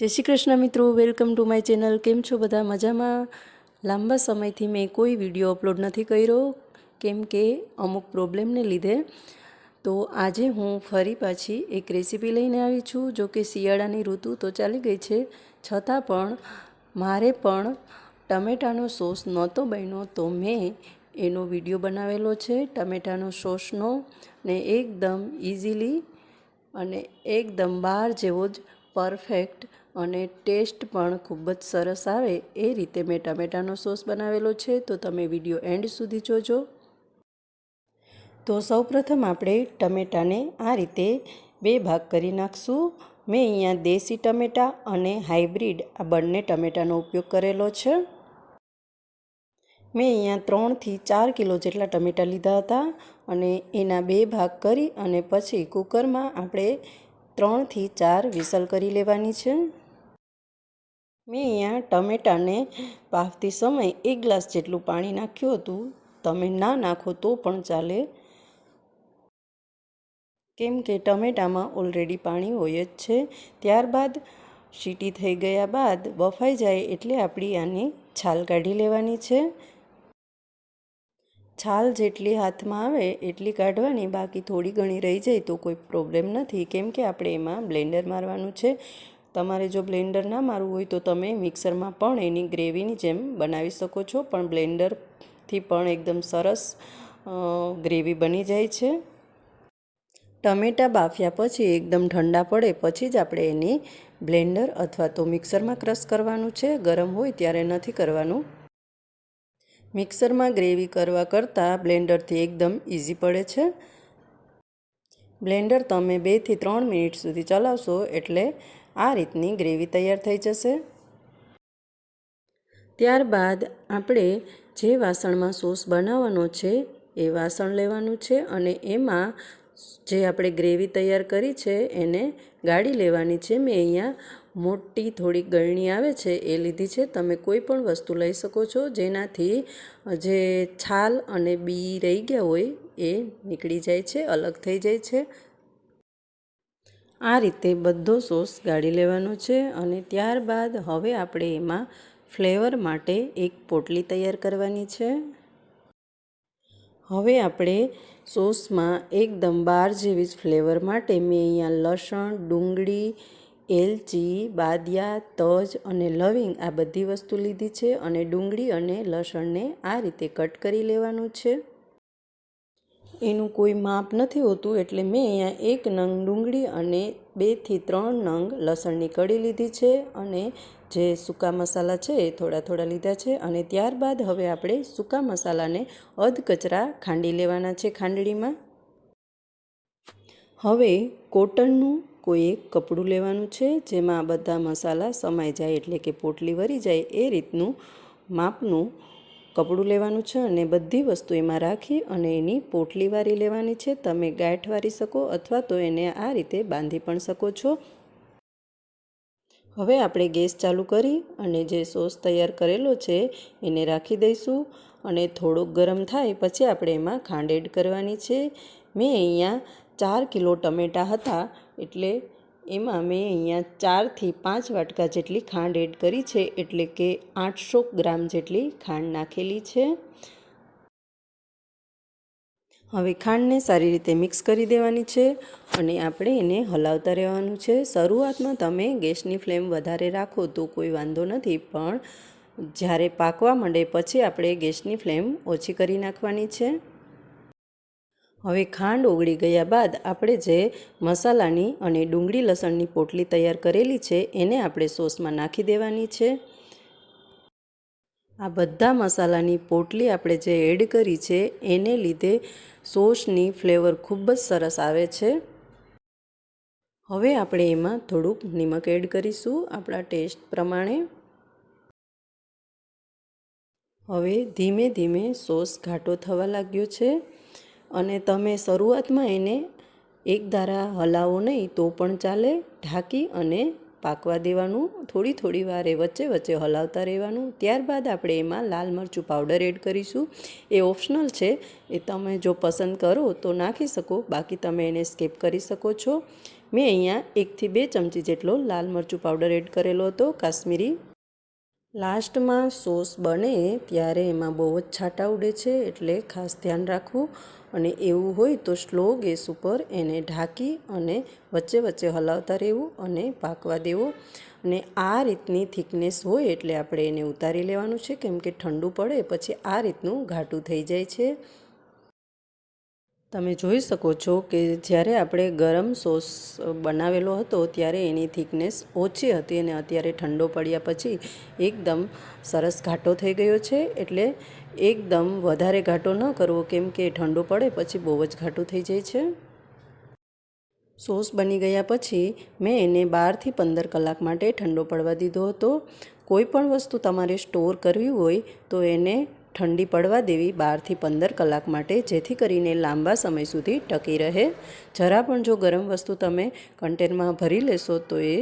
જય શ્રી કૃષ્ણ મિત્રો, welcome to my channel. કેમ છો બધા? મજામાં? લાંબા સમયથી મેં કોઈ વીડિયો અપલોડ નથી કર્યો, કેમ કે અમુક પ્રોબ્લેમને લીધે. તો આજે હું ફરી પાછી એક રેસીપી લઈને આવી છું, જો કે શિયાળાની ઋતુ તો ચાલી ગઈ છે. છતાં પણ મારે પણ ટમેટાનો સોસ નહોતો બન્યો, તો મેં એનો વીડિયો બનાવેલો છે, ટમેટાનો સોસનો, ને એકદમ ઇઝીલી અને એકદમ બહાર જેવો જ પરફેક્ટ અને ટેસ્ટ પણ ખૂબ જ સરસ આવે એ રીતે મેં ટમેટાનો સોસ બનાવેલો છે, તો તમે વીડિયો એન્ડ સુધી જોજો. તો સૌપ્રથમ આપણે ટમેટાને આ રીતે બે ભાગ કરી નાખશું. મેં અહીંયા દેશી ટમેટાં અને હાઇબ્રિડ આ બંને ટમેટાનો ઉપયોગ કરેલો છે. મેં અહીંયા ત્રણથી ચાર કિલો જેટલા ટમેટાં લીધા હતા અને એના બે ભાગ કરી અને પછી કુકરમાં આપણે ત્રણથી ચાર વિસલ કરી લેવાની છે. મેં અહીંયા ટમેટાને બાફતી સમય એક ગ્લાસ જેટલું પાણી નાખ્યું હતું. તમે ના નાખો તો પણ ચાલે. કેમ કે ટમેટામાં ઓલરેડી પાણી હોય જ છે. ત્યારબાદ સીટી થઈ ગયા બાદ બફાઈ જાય એટલે આપણી આની છાલ કાઢી લેવાની છે. છાલ જેટલી હાથમાં આવે એટલી કાઢવાની, બાકી થોડી ઘણી રહી જાય તો કોઈ પ્રોબ્લેમ નથી. કેમ કે આપણે એમાં બ્લેન્ડર મારવાનું છે. તમારે જો બ્લેન્ડર ના મારવું હોય તો તમે મિક્સરમાં પણ એની ગ્રેવીની જેમ બનાવી શકો છો. પણ બ્લેન્ડરથી પણ એકદમ સરસ ગ્રેવી બની જાય છે. ટમેટાં બાફ્યા પછી એકદમ ઠંડા પડે પછી જ આપણે એની બ્લેન્ડર અથવા તો મિક્સરમાં ક્રશ કરવાનું છે. ગરમ હોય ત્યારે નથી કરવાનું. મિક્સરમાં ગ્રેવી કરવા કરતાં બ્લેન્ડરથી એકદમ ઇઝી પડે છે. બ્લેન્ડર તમે બેથી ત્રણ મિનિટ સુધી ચલાવશો એટલે આ રીતની ગ્રેવી તૈયાર થઈ જશે. ત્યારબાદ આપણે જે વાસણમાં સોસ બનાવવાનો છે એ વાસણ લેવાનું છે અને એમાં જે આપણે ગ્રેવી તૈયાર કરી છે એને ગાળી લેવાની છે. મેં અહીંયા મોટી થોડી ગળણી આવે છે એ લીધી છે. તમે કોઈ પણ વસ્તુ લઈ શકો છો જેનાથી જે છાલ અને બી રહી ગયા હોય એ નીકળી જાય છે, અલગ થઈ જાય છે. આ રીતે બધો સોસ ગાળી લેવાનો છે અને ત્યારબાદ હવે આપણે એમાં ફ્લેવર માટે એક પોટલી તૈયાર કરવાની છે. હવે આપણે સોસમાં એકદમ બાર જેવી જ ફ્લેવર માટે મેં અહીંયા લસણ, ડુંગળી, એલચી, બાદિયા, તજ અને લવિંગ આ બધી વસ્તુ લીધી છે અને ડુંગળી અને લસણને આ રીતે કટ કરી લેવાનું છે. એનું કોઈ માપ નથી હોતું એટલે મેં અહીંયા એક નંગ ડુંગળી અને બેથી ત્રણ નંગ લસણની કળી લીધી છે અને જે સૂકા મસાલા છે એ થોડા થોડા લીધા છે અને ત્યારબાદ હવે આપણે સૂકા મસાલાને અધ કચરા ખાંડી લેવાના છે ખાંડણીમાં. હવે કોટનનું કોઈ એક કપડું લેવાનું છે જેમાં બધા મસાલા સમાઈ જાય એટલે કે પોટલી વરી જાય એ રીતનું માપનું કપડું લેવાનું છે અને બધી વસ્તુ એમાં રાખી અને એની પોટલી વારી લેવાની છે. તમે ગાંઠ વારી શકો અથવા તો એને આ રીતે બાંધી પણ શકો છો. હવે આપણે ગેસ ચાલુ કરી અને જે સોસ તૈયાર કરેલો છે એને રાખી દઈશું અને થોડોક ગરમ થાય પછી આપણે એમાં ખાંડ એડ કરવાની છે. મેં અહીંયા ચાર કિલો ટમેટાં હતા એટલે એમાં મેં અહીંયા ચારથી પાંચ વાટકા જેટલી ખાંડ એડ કરી છે, એટલે કે આઠસો ગ્રામ જેટલી ખાંડ નાખેલી છે. હવે ખાંડને સારી રીતે મિક્સ કરી દેવાની છે અને આપણે એને હલાવતા રહેવાનું છે. શરૂઆતમાં તમે ગેસની ફ્લેમ વધારે રાખો તો કોઈ વાંધો નથી, પણ જ્યારે પાકવા માંડે પછી આપણે ગેસની ફ્લેમ ઓછી કરી નાખવાની છે. હવે ખાંડ ઓગળી ગયા બાદ આપણે જે મસાલાની અને ડુંગળી લસણની પોટલી તૈયાર કરેલી છે, એને આપણે સોસમાં નાખી દેવાની છે. આ બધા મસાલાની પોટલી આપણે જે એડ કરી છે, એને લીધે સોસની ફ્લેવર ખૂબ જ સરસ આવે છે. હવે આપણે એમાં થોડુંક નિમક એડ કરીશું આપણા ટેસ્ટ પ્રમાણે. હવે ધીમે ધીમે સોસ ઘાટો થવા લાગ્યો છે. અને તમે શરૂઆતમાં એને એક ધારા હલાવો નહીં, તો પણ ચાલે. ઢાંકી અને પાકવા દેવાનું, થોડી થોડી વારે વચ્ચે વચ્ચે હલાવતા રહેવાનું. ત્યારબાદ આપણે એમાં લાલ મરચું પાવડર એડ કરીશું. એ ઓપ્શનલ છે. એ તમે જો પસંદ કરો, તો નાખી શકો. બાકી તમે એને સ્કીપ કરી શકો છો. મેં અહીંયા એકથી બે ચમચી જેટલો લાલ મરચું પાવડર એડ કરેલો હતો. કાશ્મીરી લાસ્ટમાં સોસ બને ત્યારે એમાં બહુ જ છાંટા ઉડે છે, એટલે ખાસ ધ્યાન રાખવું. અને એવું હોય તો સ્લો ગેસ ઉપર એને ઢાંકી અને વચ્ચે વચ્ચે હલાવતા રહેવું અને પાકવા દેવું. અને આ રીતની થિકનેસ હોય એટલે આપણે એને ઉતારી લેવાનું છે, કેમ કે ઠંડુ પડે પછી આ રીતનું ઘાટું થઈ જાય છે. તમે જોઈ શકો છો કે જ્યારે આપણે ગરમ સોસ બનાવેલો હતો ત્યારે એની થિકનેસ ઓછી હતી અને અત્યારે ઠંડો પડ્યા પછી એકદમ સરસ ઘાટો થઈ ગયો છે. એટલે એકદમ વધારે ઘાટો ન કરવો કેમ કે ઠંડો પડે પછી બહુ જ ઘાટું થઈ જાય છે. સોસ બની ગયા પછી મેં એને બારથી પંદર કલાક માટે ઠંડો પડવા દીધો હતો. કોઈ પણ વસ્તુ તમારે સ્ટોર કરવી હોય તો એને ઠંડી પડવા દેવી બારથી પંદર કલાક માટે, જેથી કરીને લાંબા સમય સુધી ટકી રહે. જરા પણ જો ગરમ વસ્તુ તમે કન્ટેનમાં ભરી લેશો, તો એ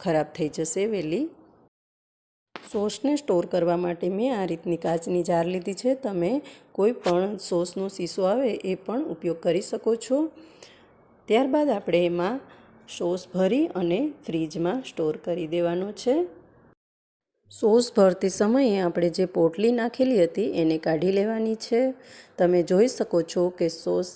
ખરાબ થઈ જશે વહેલી સોસને સ્ટોર કરવા માટે મેં આ રીતની કાચની જાર લીધી છે. તમે કોઈ પણ સોસનો શીશો આવે એ પણ ઉપયોગ કરી શકો છો. ત્યારબાદ આપણે એમાં સોસ ભરી અને ફ્રીજમાં સ્ટોર કરી દેવાનો છે. સોસ ભરતી સમયે આપણે જે પોટલી નાખેલી હતી એને કાઢી લેવાની છે. તમે જોઈ શકો છો કે સોસ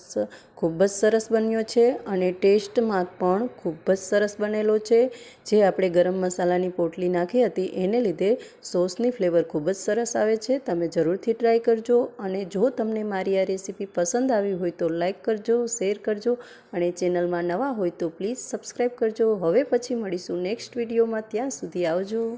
ખૂબ જ સરસ બન્યો છે અને ટેસ્ટમાં પણ ખૂબ જ સરસ બનેલો છે. જે આપણે ગરમ મસાલાની પોટલી નાખી હતી એને લીધે સોસની ફ્લેવર ખૂબ જ સરસ આવે છે. તમે જરૂરથી ટ્રાય કરજો અને જો તમને મારી આ રેસીપી પસંદ આવી હોય તો લાઈક કરજો, શેર કરજો અને ચેનલમાં નવા હોય તો પ્લીઝ સબસ્ક્રાઈબ કરજો. હવે પછી મળીશું નેક્સ્ટ વિડીયોમાં. ત્યાં સુધી આવજો.